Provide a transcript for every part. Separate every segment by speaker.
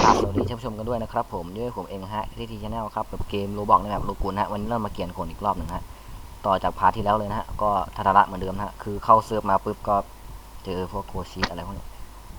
Speaker 1: กราบสวัสดีท่านผู้ชมกันด้วยนะครับผมด้วยผมเองฮะที่ทีชแนลครับกับเกมโรบอกในแบบโลกูนฮะวันนี้เรามาเกียนคนอีกรอบหนึ่งฮะต่อจากพาร์ทที่แล้วเลยนะฮะก็ทัทาระเหมือนเดิมนะฮะคือเข้าเซิร์ฟมาปุ๊บก็เจอพวกโคชีอะไรพวกนี้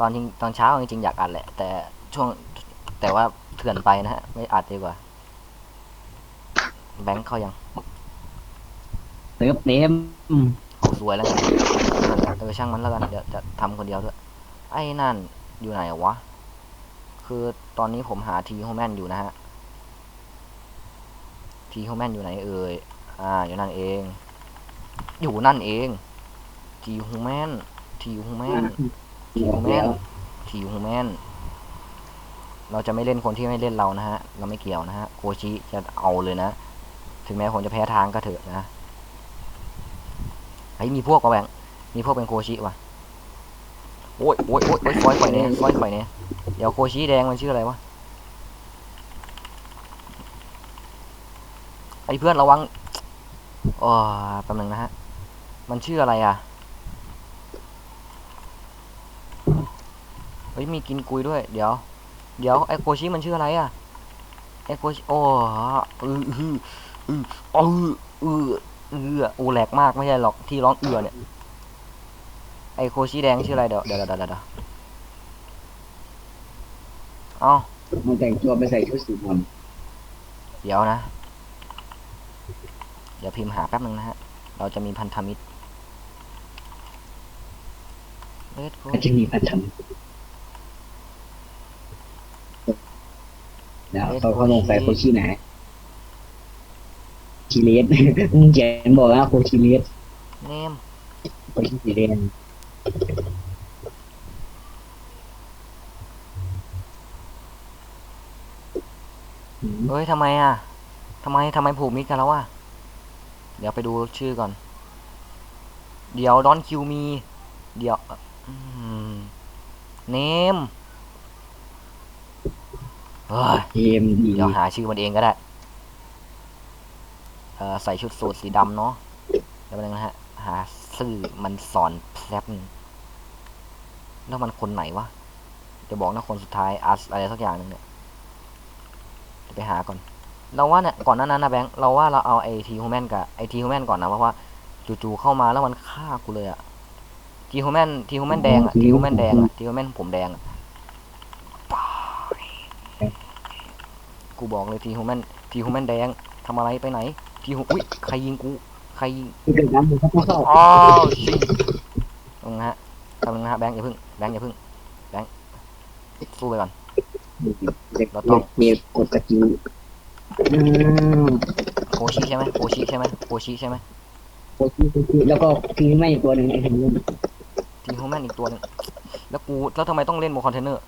Speaker 1: ตอนจริงตอนเช้าจริงๆอยากอัดแหละ แต่ช่วงแต่ว่าเถื่อนไปนะฮะไม่อัดดีกว่า แบงค์เข้ายัง
Speaker 2: เติมเต็ม
Speaker 1: เอาสวยแล้วกันเออช่างมันแล้วกันเดี๋ยวจะทำคนเดียวด้วยไอ้นั่นอยู่ไหนวะ คือตอนนี้ผมหาทีโฮแมนอยู่นะฮะทีโฮแมนอยู่ไหนเอ่ย อ่า อยู่นั่นเอง อยู่นั่นเองทีโฮแมนทีโฮแมนทีโฮแมนทีโฮแมนเราจะไม่เล่นคนที่ไม่เล่นเรานะฮะ เราไม่เกี่ยวนะฮะ โคชิจะเอาเลยนะ ถึงแม้ผมจะแพ้ทางก็เถอะนะไอ้ยมีพวกวะแบงมีพวกเป็นโคชิว่ะ โอ้ยโอ้ยโอ้ยโอ้ยซอยข่อยเนี่ยซอยข่อยเนี่ยเดี๋ยวโคชิแดงมันชื่ออะไรวะไอ้เพื่อนระวังอ๋อแป๊บนึงนะฮะ มันชื่ออะไรอะ เฮ้ยมีกินกุยด้วย เดี๋ยว เดี๋ยวไอ้โคชิมันชื่ออะไรอะ ไอ้โคชิโอ้อืออืออืออืออืออืออูแหลกมากไม่ใช่หรอกที่ร้องเอือเนี่ย ไอ้โคชิแดงชื่ออะไรเดี๋ยวเดี๋ยวเดี๋ยวเดี๋ยวเดี๋ยวเอ้า
Speaker 2: มันแต่งตัวไปใส่ชุดสีด
Speaker 1: เดี๋ยวนะ เดี๋ยวพิมพ์หาแป๊บนึงนะฮะ เราจะมีพันธมิตรเลดโคำ
Speaker 2: ก็จะมีพันธมิตรแล้วเขาเขาลงใส่โคชิไหนชิเลสมึงเขียนบอกว่าโคชิเลส
Speaker 1: เนม
Speaker 2: โคชิสีแดงอืม
Speaker 1: เฮ้ยทำไมอะทำไมทำไมผูกมิตรกันแล้วอะ เดี๋ยวไปดูชื่อก่อน เดี๋ยวดอนคิวมี เดี๋ยวเนมเฮ้ย
Speaker 2: เกมดี
Speaker 1: เดี๋ยวหาชื่อมันเองก็ได้ เออใส่ชุดสูทสีดำเนาะเดี๋ยวแป๊บนึงนะฮะ หา ชื่อมันสอนแป๊บนึงแล้วมันคนไหนวะจะบอกนะคนสุดท้ายอาร์อะไรสักอย่างหนึ่งเนี่ยเดี๋ยวไปหาก่อน เราว่าเนี่ยก่อนหน้านั้นนะแบงค์เราว่าเราเอาไอทีฮูแมนกับไอทีฮูแมนก่อนนะเพราะว่าจู่ๆเข้ามาแล้วมันฆ่ากูเลยอะทีฮูแมนทีฮูแมนแดงอะทีฮูแมนแดงอะทีฮูแมนผมแดงอะกูบอกเลยทีฮูแมนทีฮูแมนแดงทำอะไรไปไหนทีฮูอุ้ยใครยิงกู ใครยิง
Speaker 2: ที่เป็นน้ำมันเข้าเข้า
Speaker 1: อ้าวชิตรงนะฮะตรงนะฮะแบงค์อย่าพึ่งแบงค์อย่าพึ่งแบงค์สู้ไปก่อน
Speaker 2: เด็กเด็กมีกดสกิลอืม
Speaker 1: โคชิใช่ไหมโคชิใช่ไหมโคชิใช่ไหม
Speaker 2: โคชิโคชิแล้วก็ทีไม่อีกตัวหนึ่งไอ้เห็นเล่น
Speaker 1: ทีมฮูแมนอีกตัวหนึงแล้วกูแล้วทำไมต้องเล่นโมคอนเทนเนอร์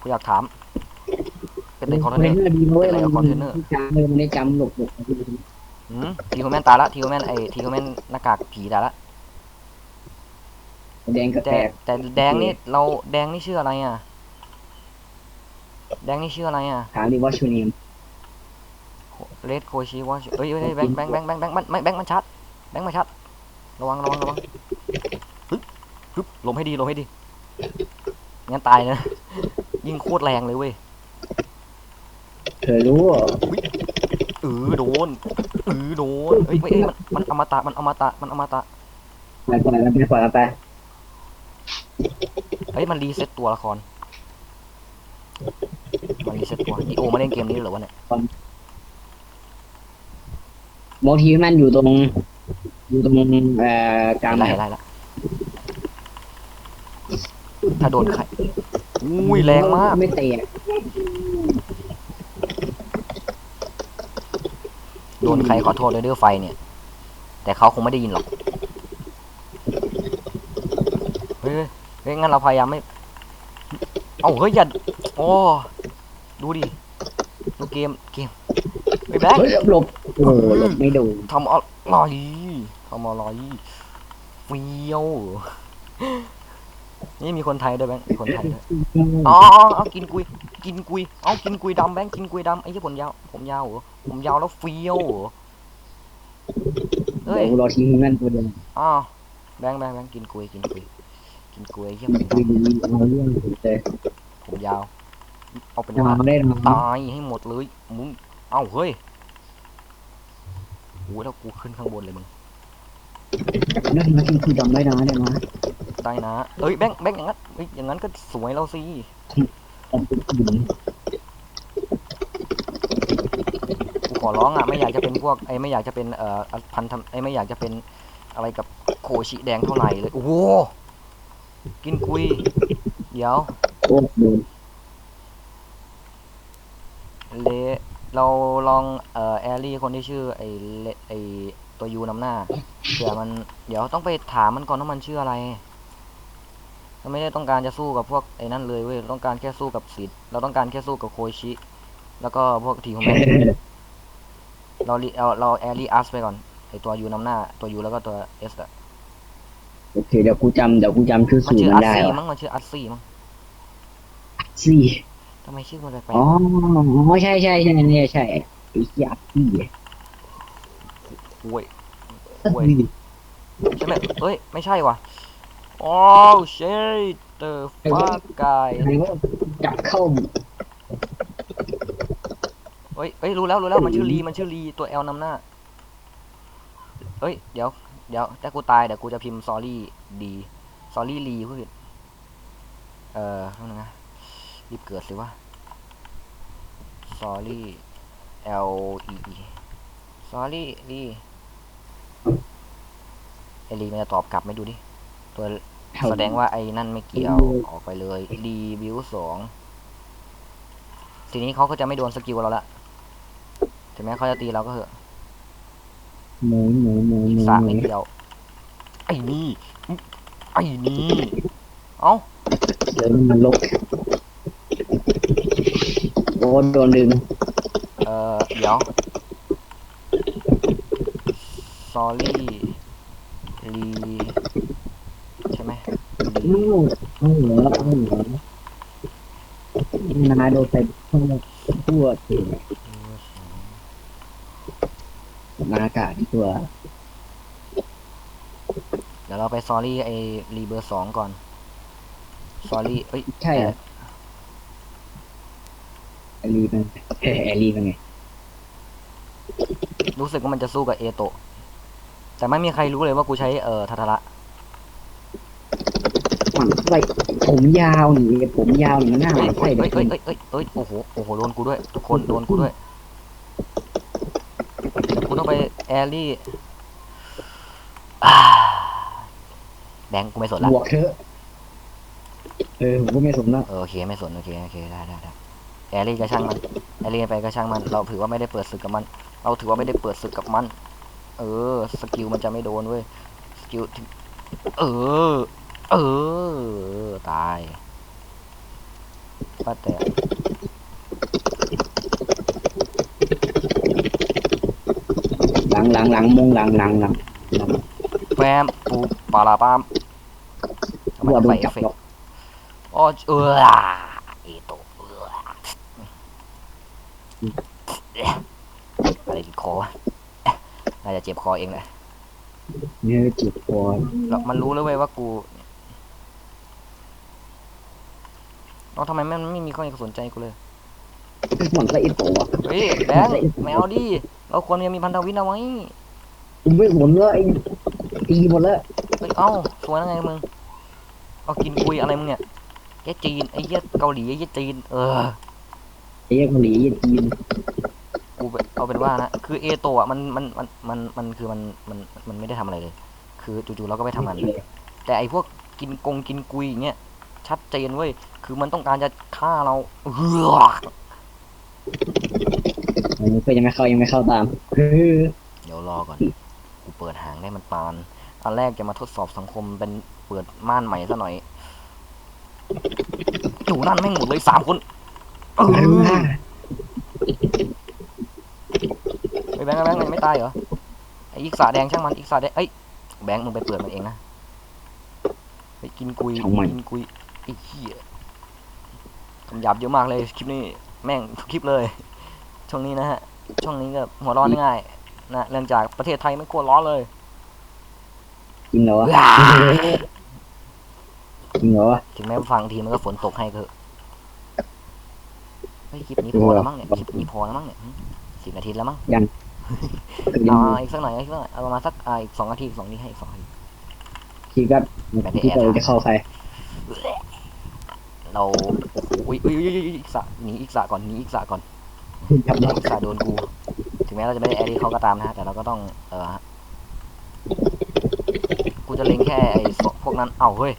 Speaker 1: กูอยากถาม เป็นเด็กคอนเทนเนอร์
Speaker 2: ดีด้วย
Speaker 1: เป็นอะไรกับ
Speaker 2: มัน
Speaker 1: container
Speaker 2: จำเลยมันได้จำหลบหลบ
Speaker 1: หืม ทีมฮูแมนตายละทีมฮูแมนไอทีมฮูแมนหน้ากากผีตายละ
Speaker 2: แดงก็แต
Speaker 1: แต่
Speaker 2: ก
Speaker 1: แต่แดงนี่เราแดงนี่ชื่ออะไรอะ แดงนี่ชื่ออะไรอะ
Speaker 2: ถามดีว่าชูนิม
Speaker 1: เลดโคชิวะเอ้ยเอ้ยแบงค์แบงค์แบงค์แบงค์แบงค์มันแบงค์มันชัดแบงค์มันชัดระวังระวังระวังฮึบฮึบหลมให้ดีหลมให้ดีงั้นตายนะ ยิงโคตรแรงเลยเว้ย
Speaker 2: เธอรู้เหรอ
Speaker 1: เออโดนเออโดนเอ้ยเอ้ยเอ้ยมันมันอมตะมันอมตะมันอมตะ
Speaker 2: ไปก่อนแล้วไปก่อนแล้วไป
Speaker 1: เฮ้ยมันรีเซ็ตตัวละครมันรีเซ็ตตัวอีโอมาเล่นเกมนี้เหรอวะเนี่ย
Speaker 2: บางทีมันอยู่ตรง อยู่ตรงเอ่อกลาง
Speaker 1: ไล่
Speaker 2: แบบ
Speaker 1: ไล่ละถ้าโดนใครอุ้ยแรงมาก
Speaker 2: ไม่เตะ
Speaker 1: โดนใครขอโทษเลยเด้อไฟเนี่ย แต่เขาคงไม่ได้ยินหรอกเฮ้ยเฮ้ยงั้นเราพยายามไม่ เอ้าเฮ้ยอย่าโอ้ดูดิดูเกมเกมไอ้ยแบงค์
Speaker 2: เฮ้ยหลบโอ้โหหลบไม่โดน
Speaker 1: ทำอะไรทำอะไรเฟี้ยวนี่มีคนไทยด้วยแบงค์มีคนไทยด้วยอ๋อเอากินกุย กินกุย เอากินกุยดำแบงค์กินกุยดำไอ้ที่ผมยาว ผมยาวเหรอ ผมยาวแล้วเฟี้ยวเหรอเฮ้ย
Speaker 2: โอ้รอทีมนั่นตัวเดียว
Speaker 1: อ๋อแบงค์แบงค์แบงค์กินกุยกินกุยกินกุยไอ้เหี้ย
Speaker 2: มัน
Speaker 1: ผม
Speaker 2: คุยดีเอาเรื่องเลย
Speaker 1: ผมยาว เอาเป็น
Speaker 2: จะ
Speaker 1: ว่า
Speaker 2: มาได้ทำ
Speaker 1: ตายให้หมดเลยมึงเอ้าเฮ้ยโอ้แล้วกูขึ้นข้างบนเลยมึง
Speaker 2: นั่นมากินคือดำได้นะได้ไหม
Speaker 1: ได้นะเอ้ยแบงค์แบงค์อย่างนั้นเอ้ยอย่างนั้นก็สวยแล้วสิ
Speaker 2: ผมเป็นผู้หญิง
Speaker 1: กูขอร้องอะไม่อยากจะเป็นพวกไอ้ไม่อยากจะเป็นเอ่อพันธไอ้ไม่อยากจะเป็นอะไรกับโคชิแดงเท่าไหร่เลยโอ้โหกินกุยเดี๋ยวเลเราลองเอ่อแอรี่คนที่ชื่อไอ้เลไอ้ตัวยูนำหน้าเผื่อมันเดี๋ยวต้องไปถามมันก่อนว่ามันชื่ออะไร เราไม่ได้ต้องการจะสู้กับพวกไอ้นั่นเลยเว้ยเราต้องการแค่สู้กับสิทธิ์เราต้องการแค่สู้กับโคชิ แล้วก็พวกทีของแมนเราลิเอาเราแอรี่อัสไปก่อนไอ้ตัวยูนำหน้าตัวยูแล้วก็ตัวเอสอะ
Speaker 2: โอเคเดี๋ยวกูจำเดี๋ยวกูจำชื่อ
Speaker 1: มัน
Speaker 2: สูต
Speaker 1: ชื่
Speaker 2: ร
Speaker 1: อ
Speaker 2: มั
Speaker 1: อั
Speaker 2: น
Speaker 1: ส
Speaker 2: ได้
Speaker 1: ซี่
Speaker 2: วะ
Speaker 1: มั้งมันชื่ออัสซี่มั้ง
Speaker 2: ซี่
Speaker 1: ทำไมชื่อมันแปลก
Speaker 2: อ๋อใช่ใช่ใช่เนี่ยใช่ไอ้เหี้ยซี่
Speaker 1: ๆโว้ย โอ้ย ใช่ไหมเอ้ย ไม่ใช่ว่ะ โอ้เชดเตอร์ฟ้ากาย
Speaker 2: อะไรวะจับเข้า
Speaker 1: เอ้ยเอ้ยรู้แล้วรู้แล้วมันชื่อลีมันชื่อลีตัว L นำหน้าเอ้ยเดี๋ยวเดี๋ยวถ้ากูตายเดี๋ยวกูจะพิมพ์ sorry ดี sorry ลีพูดผิดเอ่อนั่นนะรีบเกิดสิวะ sorry L E E sorry ลีไอลีมันจะตอบกลับไหม่ดูดิตัว แสดงว่าไอ้นั่นไม่เกี่ยวออกไปเลยดีบิวสองทีนี้เขาก็จะไม่โดนสกิลเราละถึงแม้เขาจะตีเราก็เถอะ
Speaker 2: หมูหมูหมูหมู
Speaker 1: สาไม่เกี่ยว ไอ้นี่ไอ้นี่เอ้า
Speaker 2: เดี๋ยวมันลบโอ้โดนดึง
Speaker 1: เออเดี๋ยว sorry รีใช่ไหม
Speaker 2: อู้หูเหรออู้เหรอนาโดนไปทั่วทั่วถึงนาอากาศที่ตัว
Speaker 1: เดี๋ยวเราไป sorry ไอ้รีเบอร์สองก่อน sorry เอ้ย
Speaker 2: ใช่เหรอแอลลีเป็นแอลลีเป็นไง
Speaker 1: รู้สึกว่ามันจะสู้กับเอโตะแต่ไม่มีใครรู้เลยว่ากูใช้เอ่อทัทาระ
Speaker 2: หมันไส้ผมยาวนี่ผมยาวนี่มันน่าห
Speaker 1: เอ้
Speaker 2: มั
Speaker 1: ย
Speaker 2: นไส้
Speaker 1: เอ้ย
Speaker 2: เด็
Speaker 1: เอ้
Speaker 2: ก
Speaker 1: ยเอ้ยเอ้ยเอ้ยโอ้โหโอ้โหโดนกูด้วย ทุกคนโดนกูด้วยเดี๋ยวกูต้องไปแอรี่อ่าแบงค์กูไม่สนละ
Speaker 2: บวกเถอะเออผมก็ไม่สมแล้ว
Speaker 1: เออโอเคไม่สนโอเคโอเคได้ได้ได้แอรี่ก็ช่างมันแอรี่ไปก็ช่างมัน เราถือว่าไม่ได้เปิดศึกกับมัน เราถือว่าไม่ได้เปิดศึกกับมัน เออ สกิลมันจะไม่โดนเว้ยสกิลถึงเออ เออ ตายว่าแต่
Speaker 2: หลังหลังหลังมงหลังหลังหลังหลัง
Speaker 1: แฟมปูปาลาปามทำไม
Speaker 2: หัว
Speaker 1: ต้อง
Speaker 2: โด
Speaker 1: ใส่
Speaker 2: น
Speaker 1: เอ
Speaker 2: จั
Speaker 1: ฟ
Speaker 2: บ
Speaker 1: เฟก
Speaker 2: หรอ
Speaker 1: ต์
Speaker 2: ก
Speaker 1: อ๋อเออเอโตเอออะไรติดคอวะน่าจะเจ็บคอเองแหละ
Speaker 2: เนี่ยจิบคอ
Speaker 1: แล้วมันรู้แล้วเว้ยว่ากู เราทำไมมันไม่มีใครสนใจกูเลย
Speaker 2: หมันไส้ไอ้ตัว
Speaker 1: เฮ้ยแบงค์แมวดิ เราควรจะมีพันธวินเอาไว้
Speaker 2: กูไม่หมดแล้วไอ้ตีหมดแล้ว
Speaker 1: เฮ้ยเอ้าสวยแล้วไงมึง เอากินคุยอะไรมึงเนี่ยไอ้จีนไอ้เหี้ยเกาหลีไอ้เหี้ยจีน เออ
Speaker 2: ไอ้เกาหลีไอ้จีน
Speaker 1: กูแบบเอาเป็นว่านะ คือเอโตะอะมันมันมันมันมันคือมันมันมันไม่ได้ทำอะไรเลย คือจู่ๆเราก็ไปทำมันแต่ไอ้พวกกินกงกินกุยอย่างเงี้ย ชัดเจนเว้ย คือมันต้องการจะฆ่าเราเฮือ
Speaker 2: อันนี้ก็ยังไม่เข้ายังไม่เข้าตามเฮ้ย
Speaker 1: เดี๋ยวรอก่อน กูเปิดหางได้มันปาน อันแรกจะมาทดสอบสังคมเป็นเปิดม่านใหม่ซะหน่อยอยู่นั่นแม่งหมดเลยสามคนเออ
Speaker 2: อะไรวะ
Speaker 1: ไอ้แบงค์ไอ้แบงค์มันยังไม่ตายเหรอ ไอ้อีกสาแดงช่างมันอีกสาแดง เอ้ย แบงค์มึงไปเปิดมันเองนะไปกินกุยกินกุย ไอ้เหี้ยคำหยาบเยอะมากเลยคลิปนี้แม่งทุกคลิปเลย ช่วงนี้นะฮะ ช่วงนี้ก็หัวร้อนง่ายนะเนื่องจากประเทศไทยไม่กลัวร้อนเลย
Speaker 2: จริงเหรอวะจริงเหรอวะ
Speaker 1: ถึงแม้ฟังทีมันก็ฝนตกให้เถอะฮ้ยคลิปนี้พอแล้วมั้งเนี่ยคลิปนี้พอแล้วมั้งเนี่ยสิบนาทีแล้วมั้ง
Speaker 2: ก็ยั
Speaker 1: เอา
Speaker 2: ง
Speaker 1: เอาอีกสักหน่อยอีกสักหน่อยเอาประมาณสักอ่าอีกสองนาทีอีกสองนาทีให้อีกสองนาที
Speaker 2: คิดว่าที่เราจะเข้าใคร
Speaker 1: เราอุ้ยอุ้ยอุ้ยอุ้ยอีกสะหนีอีกสะก่อนหนีอีกสะก่อน
Speaker 2: จับได้
Speaker 1: อีกสะโดนกูถึงแม้เราจะไม่ได้แอรี่เขาก็ตามนะฮะแต่เราก็ต้องเออฮะกูจะเล็งแค่ไอ้สพวกนั้นเอ้าเฮ้ย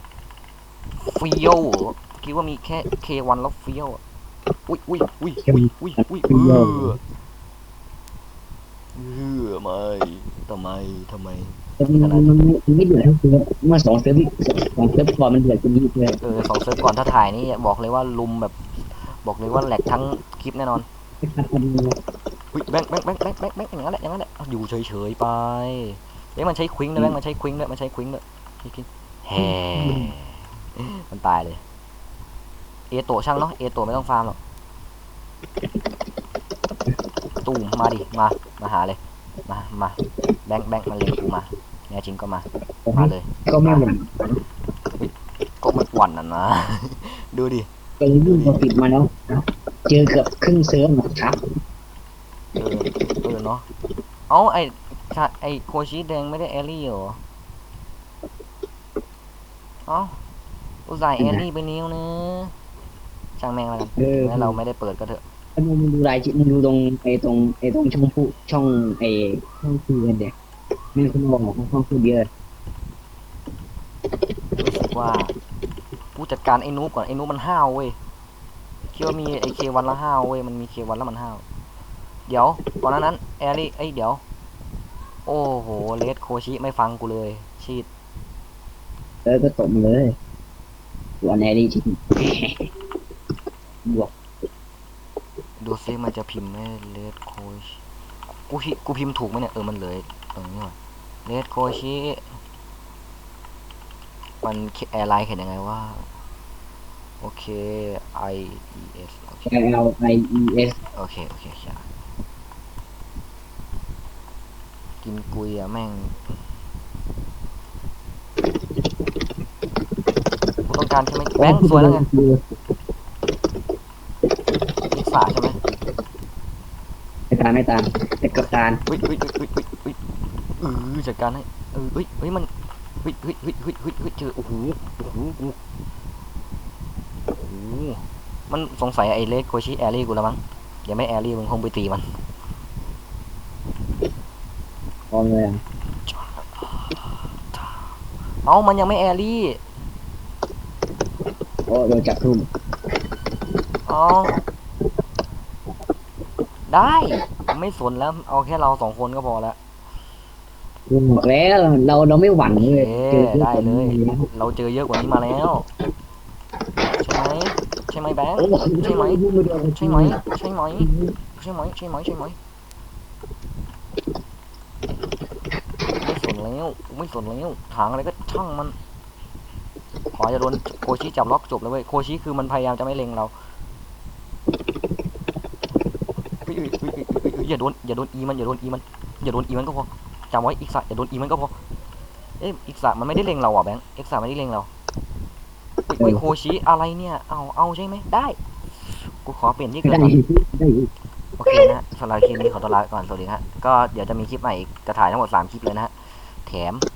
Speaker 1: ฟิโอคิดว่ามีแค่เควันแล้วฟิโออุ้ยอุ้ยอุ้ยอุ้ยอุ้ยอุ้ยเออเออไม่ทำไมทำไม
Speaker 2: มันมันไม่เดือดทั้งตัวเมื่อสองเซิร์ฟสองเซิร์ฟก่อนมันเดือดกว่านี้เลย
Speaker 1: เออสองเซิร์ฟก่อนถ้าถ่ายนี่บอกเลยว่าลุมแบบ บอกเลยว่าแหลกทั้งคลิปแน่นอนอุ๊ยแบงค์แบงค์แบงค์แบงค์แบงค์แบงค์อย่างนั้นแหละอย่างนั้นแหละอยู่เฉยๆไปเอ้ยมันใช้ควิงด้วยแบงค์มันใช้ควิงด้วยมันใช้ควิงด้วยควิงแฮ่มันตายเลย เอโตะช่างเนาะเอโตะไม่ต้องฟาร์มหรอกตูมมาดิมามาหาเลย มามาแบงค์แบงค์มันเล็งกูมาแน่จริงก็มา มาเลย
Speaker 2: ก็ไม่หวั่น
Speaker 1: ก็มันหวั่นอะนะ ดูดิ
Speaker 2: เออยิ่งพอปิดมาแล้ว เจอเกือบครึ่งเซิร์ฟนะครับ
Speaker 1: เออเออเนาะ เอาไอชาไอโคชิแดงไม่ได้แอรี่เหรอ เอ้าอุตส่าห์แอรี่ไปนิ้วเนื้อะช่างแม่งแล้วกัน
Speaker 2: เออ
Speaker 1: แม้เราไม่ได้เปิดก็เถอะ
Speaker 2: ถ้า มึงดูรายชื่อมึงดูตรงไอ้ตรงไอ้ตรงช่องผู้ช่องไอ้ช่องคุยกันเด็กมีคนบอกว่าช่องคุยเยอะ
Speaker 1: ว่าผู้จัดการไอ้นูบก่อนไอ้นูบมันห้าวเว้ยคิดว่ามีไอเควันละห้าวเว้ยมันมีเควันแล้วมันห้าวเดี๋ยวก่อนน้านั้นแอรี่ไอยเดี๋ยว โอ้โหเลดโคชิไม่ฟังกูเลยชีด
Speaker 2: เออก็ตบเลยวันแอรี่จริงบวก
Speaker 1: ดูซิมันจะพิมพ์ไหมเลดโคชกูพิกูพิมพ์ถูกไหมเนี่ย เออ มันเลยตรงนี้ว่ะเลดโคชิมันแอร์ไลน์เขียนยังไงว่า โอเค I E S โอเค
Speaker 2: L I E S
Speaker 1: โอเค โอเคใช่กินกุยอะแม่งกูต้องการใช่ไหมแบงค์สวยแล้วไงอีกฝาใช่ไหม
Speaker 2: ไม่ ตามไม่ตามแต่กับตาล
Speaker 1: อุ้ยอุ้ยอุ้ยอุ้ยอุ้ยอุ้ยเออจัดการให้เออเฮ้ยเฮ้ยมันเฮ้ยเฮ้ยเฮ้ยเฮ้ยเฮ้ยเฮ้ยเจอโอ้โหโอ้โหโอ้โหมันสงสัยไอ้เลสโคชิแอรี่กูแล้วมั้งอย่าไม่แอรี่มึงคงไปตีมัน
Speaker 2: พร้อมเลยอะ
Speaker 1: เอ้ามันยังไม่แอรี่
Speaker 2: โอ้โดนจับทุ่ม
Speaker 1: เอ้า ได้ ไม่สนแล้ว เอาแค่เราสองคนก็พอแล้ว
Speaker 2: กูบอกแล้วเราเราไม่หวั่นเลย
Speaker 1: เอ๊ะได้เลย เราเจอเยอะกว่านี้มาแล้ว ใช่ไหมใช่ไหมแบงค์ใช่ไหมใช่ไหมใช่ไหมใช่ไหมใช่ไหมใช่ไหมไม่สนแล้วไม่สนแล้วถางอะไรก็ช่างมันขอจะโดนโคชิจับล็อกจบเลยเว้ยโคชิคือมันพยายามจะไม่เล็งเราเฮ้ยเฮ้ยเฮ้ยเฮ้ยเฮ้ยเฮ้ย อย่าโดนอย่าโดนอีมันอย่าโดนอีมันอย่าโดนอีมันก็พอจำไว้อีกสะอย่าโดนอีมันก็พอเอ๊ะอีกสะมันไม่ได้เล็งเราอะแบงค์อีกสะไม่ได้เล็งเราเฮ้ยเฮ้ยโคชิอะไรเนี่ยเอาเอาใช่ไหมได้กูขอเปลี่ยนที่เกิด
Speaker 2: ได้
Speaker 1: ก่อน
Speaker 2: ได้
Speaker 1: โอเคนะสำหรับคลิปนี้ขอตัวลาไปก่อนสวัสดีฮะก็เดี๋ยวจะมีคลิปใหม่อีกจะถ่ายทั้งหมด3คลิปเลยนะฮะแถม